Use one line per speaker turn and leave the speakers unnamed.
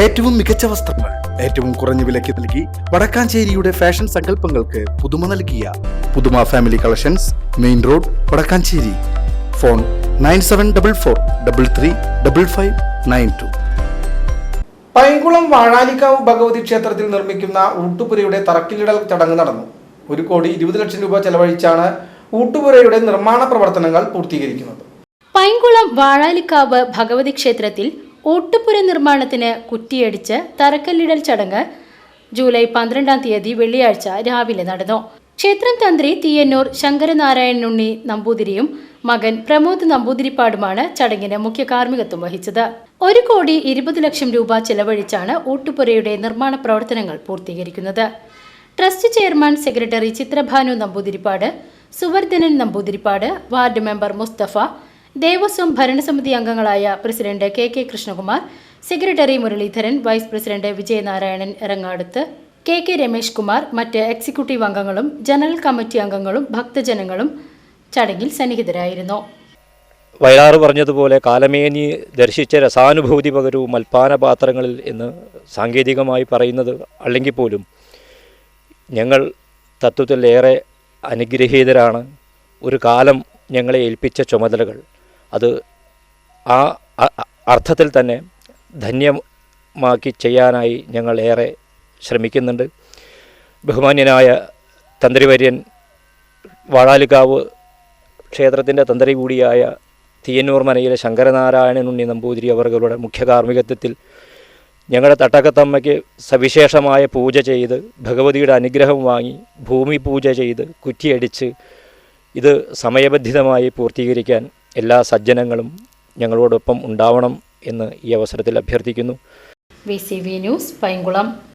ഏറ്റവും മികച്ച വസ്ത്രങ്ങൾ ഏറ്റവും കുറഞ്ഞ വിലയ്ക്ക് നൽകി വടക്കാഞ്ചേരിയുടെ ഫാഷൻ സങ്കല്പങ്ങൾക്ക് പുതുമ നൽകിയ പുതുമ family collections main road Vadakkancherry. Phone nine seven double four double three double five nine two.
Painkulam Vazhalikkavu Bhagavathi ക്ഷേത്രത്തിൽ നിർമ്മിക്കുന്ന ഊട്ടുപുരയുടെ തറക്കില്ലിടൽ ചടങ്ങ് നടന്നു. ഒരു കോടി ഇരുപത് ലക്ഷം രൂപ ചെലവഴിച്ചാണ് ഊട്ടുപുരയുടെ നിർമ്മാണ പ്രവർത്തനങ്ങൾ പൂർത്തീകരിക്കുന്നത്.
പൈങ്കുളം വാഴാലിക്കാവ് ഭഗവതി ക്ഷേത്രത്തിൽ ഓട്ടുപുര നിർമ്മാണത്തിന് കുറ്റിയടിച്ച് തറക്കല്ലിടൽ ചടങ്ങ് ജൂലൈ പന്ത്രണ്ടാം തീയതി വെള്ളിയാഴ്ച രാവിലെ നടന്നു. ക്ഷേത്രം തന്ത്രി തീയന്നൂർ ശങ്കരനാരായണനുണ്ണി നമ്പൂതിരിയും മകൻ പ്രമോദ് നമ്പൂതിരിപ്പാടുമാണ് ചടങ്ങിന് മുഖ്യ കാർമ്മികത്വം വഹിച്ചത്. ഒരു കോടി ഇരുപത് ലക്ഷം രൂപ ചെലവഴിച്ചാണ് ഊട്ടുപുരയുടെ നിർമ്മാണ പ്രവർത്തനങ്ങൾ പൂർത്തീകരിക്കുന്നത്. Trust chairman secretary Chitrabhanu Namboothiripad Suvardhanan Namboothiripad ward member Musthafa Devaswom ഭരണസമിതി അംഗങ്ങളായ president K K Krishnakumar secretary Muraleedharan vice president Vijayanarayanan Irangaduth K K Ramesh Kumar മറ്റ് എക്സിക്യൂട്ടീവ് അംഗങ്ങളും ജനറൽ കമ്മിറ്റി അംഗങ്ങളും ഭക്തജനങ്ങളും ചടങ്ങിൽ സന്നിഹിതരായിരുന്നു.
വയലാറ് പറഞ്ഞതുപോലെ കാലമേനി ദർശിച്ച രസാനുഭൂതി പകരവും മൽപ്പാന പാത്രങ്ങളിൽ എന്ന് സാങ്കേതികമായി പറയുന്നത് അല്ലെങ്കിൽ പോലും ഞങ്ങൾ തത്വത്തിൽ ഏറെ അനുഗ്രഹീതരാണ്. ഒരു കാലം ഞങ്ങളെ ഏൽപ്പിച്ച ചുമതലകൾ. അത് ആ അർത്ഥത്തിൽ തന്നെ ധന്യമാക്കി ചെയ്യാനായി ഞങ്ങൾ ഏറെ ശ്രമിക്കുന്നുണ്ട്. ബഹുമാന്യനായ തന്ത്രിവര്യൻ വാഴാലിക്കാവ് ക്ഷേത്രത്തിന്റെ തന്ത്രി കൂടിയായ തീയന്നൂർ മനയിലെ ശങ്കരനാരായണൻ ഉണ്ണി നമ്പൂതിരി അവർകളുടെ മുഖ്യ കാർമ്മികത്വത്തിൽ ഞങ്ങളുടെ തട്ടകത്തമ്മയ്ക്ക് സവിശേഷമായ പൂജ ചെയ്ത് ഭഗവതിയുടെ അനുഗ്രഹം വാങ്ങി ഭൂമി പൂജ ചെയ്ത് കുറ്റിയടിച്ച് ഇത് സമയബന്ധിതമായി പൂർത്തീകരിക്കാൻ എല്ലാ സജ്ജനങ്ങളും ഞങ്ങളോടൊപ്പം ഉണ്ടാവണം എന്ന് ഈ അവസരത്തിൽ അഭ്യർത്ഥിക്കുന്നു.
V C V news Painkulam.